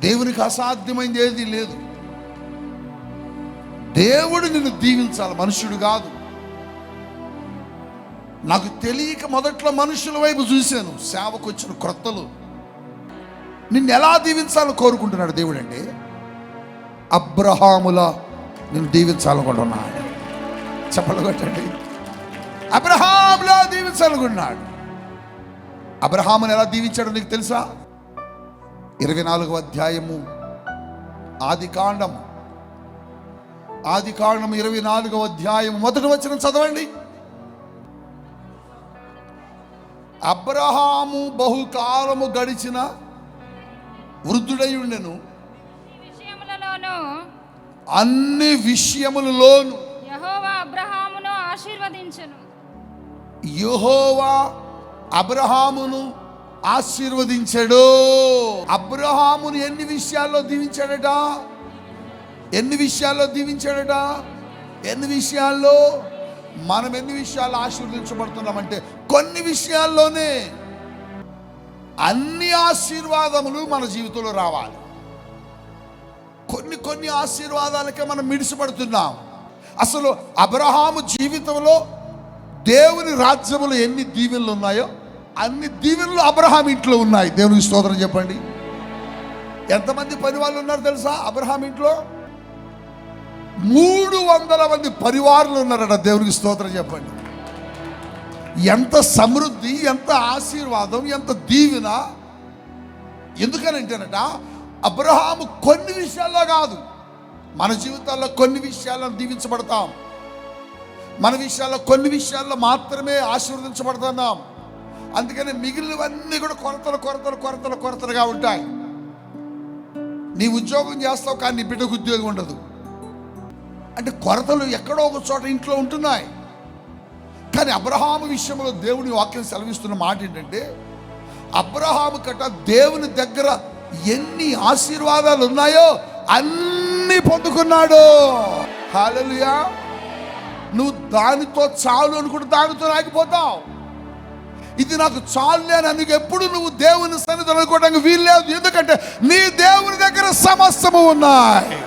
దేవునికి అసాధ్యమైంది ఏది లేదు. దేవుడు నిన్ను దీవించాలి మనుషుడు కాదు. నాకు తెలియక మొదట్లో మనుషుల వైపు చూశాను సేవకు వచ్చిన క్రొత్తలు. నిన్ను ఎలా దీవించాలని కోరుకుంటున్నాడు దేవుడు అండి అబ్రహాముల నిన్ను దీవించాలనుకుంటున్నాడు. చెప్పలు కొట్టండి. అబ్రహాములా దీవించాలనుకున్నాడు అబ్రహాముని ఎలా దీవించాడో నీకు తెలుసా? ఇరవై నాలుగవ అధ్యాయము. ఆది కాండం ఆది కాండం ఇరవై నాలుగవ అధ్యాయం మొదటి వచ్చిన చదవండి. అబ్రహాము బహుకాలము గడిచిన వృద్ధుడై ఉండెను అన్ని విషయములలోను యెహోవా అబ్రహామును ఆశీర్వదించెను. యెహోవా అబ్రహామును ఆశీర్వదించాడు. అబ్రహామును ఎన్ని విషయాల్లో దీవించాడట? ఎన్ని విషయాల్లో దీవించాడట? ఎన్ని విషయాల్లో? మనం ఎన్ని విషయాల్లో ఆశీర్వదించబడుతున్నామంటే కొన్ని విషయాల్లోనే అన్ని ఆశీర్వాదములు మన జీవితంలో రావాలి. కొన్ని కొన్ని ఆశీర్వాదాలకే మనం మిడిసిపడుతున్నాం. అసలు అబ్రహాము జీవితంలో దేవుని రాజ్యములు ఎన్ని దీవెనలు ఉన్నాయో అన్ని దీవెనలు అబ్రహాం ఇంట్లో ఉన్నాయి. దేవునికి స్తోత్రం చెప్పండి. ఎంతమంది పని వాళ్ళు ఉన్నారు తెలుసా? అబ్రహాం ఇంట్లో మూడు వందల మంది పరివారులు ఉన్నారట. దేవునికి స్తోత్రం చెప్పండి. ఎంత సమృద్ధి ఎంత ఆశీర్వాదం ఎంత దీవెన. ఎందుకనంటేనట అబ్రహాము కొన్ని విషయాల్లో కాదు. మన జీవితాల్లో కొన్ని విషయాలను దీవించబడతాం. మన విషయాల్లో కొన్ని విషయాల్లో మాత్రమే ఆశీర్వదించబడుతున్నాం. అందుకని మిగిలినవన్నీ కూడా కొరతలు కొరతలు కొరతలు కొరతలుగా ఉంటాయి. నీ ఉద్యోగం చేస్తావు కానీ నీ బిడ్డకు ఉద్యోగం ఉండదు. అంటే కొరతలు ఎక్కడో ఒక చోట ఇంట్లో ఉంటున్నాయి. కానీ అబ్రహాము విషయంలో దేవుని వాక్యం సెలవిస్తున్న మాట ఏంటంటే అబ్రహాము కట దేవుని దగ్గర ఎన్ని ఆశీర్వాదాలు ఉన్నాయో అన్ని పొందుకున్నాడు. హాలలుయా నువ్వు దానితో చాలు అనుకుంటే దానితో ఆగిపోతావు. ఇది నాకు చాలులే అని ఎప్పుడు నువ్వు దేవుని సన్నిధి అనుకోవడానికి వీల్లేదు. ఎందుకంటే నీ దేవుని దగ్గర సమస్తము ఉన్నాయి.